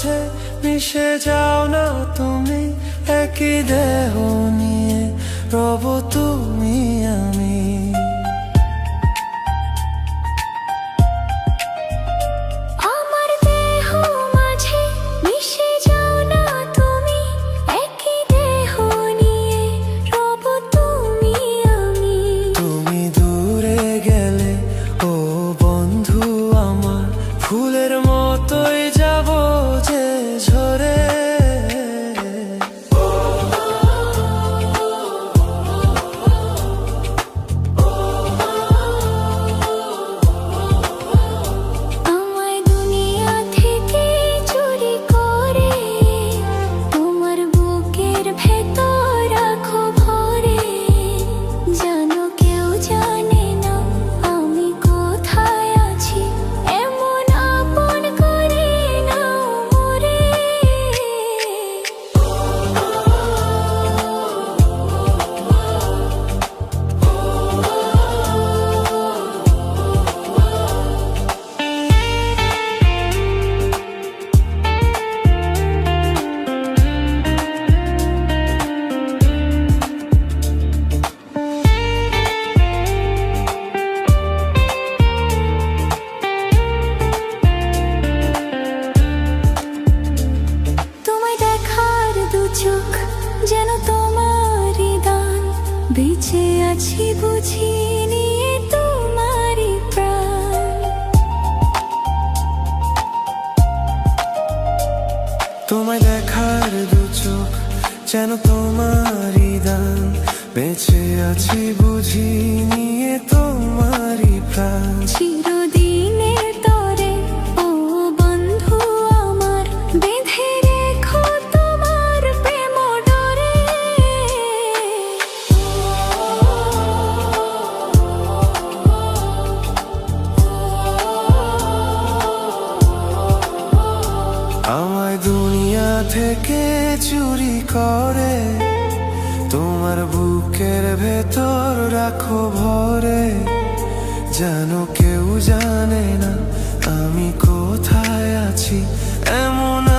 মাঝে মিশে যাও না তুমি একই দেহ নিয়ে রব তুমি আমি। মতোই যাব যে ঝরে। আছি বুঝি নিয়ে প্রাণ। তোমায় দেখার দু চোখ যেন তোমারই দান। বেঁচে আছি বুঝি নিয়ে তোমারই প্রাণ। থেকে চুরি করে, তোমার বুকের ভেতর রাখো ভরে। যেন কেউ জানে না আমি কোথায় আছি, এমন